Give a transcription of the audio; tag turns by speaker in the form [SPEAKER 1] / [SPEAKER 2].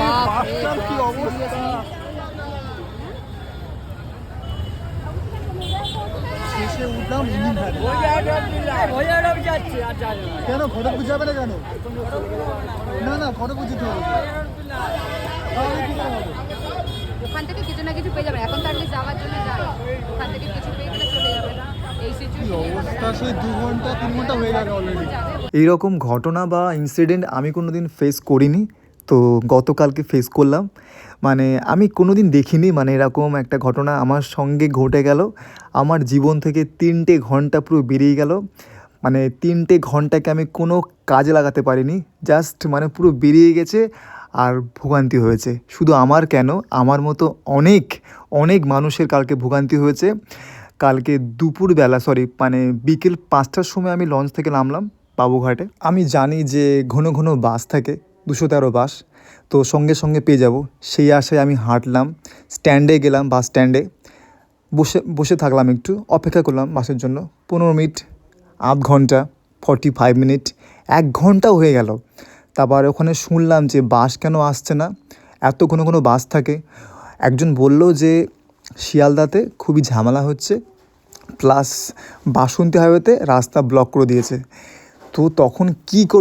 [SPEAKER 1] বাসটার কি অবস্থা? শেষে উঠলাম ইঞ্জিন কেন যাবে না কেন? না না ঘটকপুর যেতে হবে। তাহলে?
[SPEAKER 2] ওখান থেকে কিছু না কিছু পেয়ে যাবে। এখন তো অ্যাটলিস্ট যাওয়ার জন্য যায়। ওখান থেকে কিছু পেয়ে গেলে চলে যাবে না। এই
[SPEAKER 1] কি
[SPEAKER 2] সিচুয়েশন
[SPEAKER 1] অবস্থা? সেই দু ঘণ্টা তিন ঘণ্টা হয়ে গেল অলরেডি
[SPEAKER 3] এইরকম ঘটনা বা ইনসিডেন্ট আমি কোনো দিন ফেস করিনি। তো গতকালকে ফেস করলাম। মানে আমি কোনো দিন দেখিনি মানে এরকম একটা ঘটনা আমার সঙ্গে ঘটে গেল। আমার জীবন থেকে তিনটে ঘণ্টা পুরো বেরিয়ে গেল। মানে তিনটে ঘন্টাকে আমি কোনো কাজে লাগাতে পারিনি। জাস্ট মানে পুরো বেরিয়ে গেছে আর ভোগান্তি হয়েছে। শুধু আমার কেন, আমার মতো অনেক অনেক মানুষের কালকে ভোগান্তি হয়েছে। কালকে দুপুরবেলা সরি মানে বিকেল পাঁচটার সময় আমি লঞ্চ থেকে নামলাম বাবুঘাটে। আমি জানি যে ঘন ঘন বাস থাকে। দুশো তেরো বাস। তো সঙ্গে সঙ্গে পেয়ে যাব। সেই আশায় আমি হাঁটলাম। স্ট্যান্ডে গেলাম বাস স্ট্যান্ডে। বসে বসে থাকলাম একটু। অপেক্ষা করলাম বাসের জন্য। পনেরো মিনিট, আধ ঘণ্টা ফর্টি ফাইভ মিনিট এক ঘন্টাও হয়ে গেল। তারপর ওখানে শুনলাম যে বাস কেন আসছে না? এত কোনো কোনো বাস থাকে। একজন বলল যে শিয়ালদাতে খুবই ঝামেলা হচ্ছে। প্লাস বাসন্তী হাইওয়েতে রাস্তা ব্লক করে দিয়েছে। তো তখন কী করব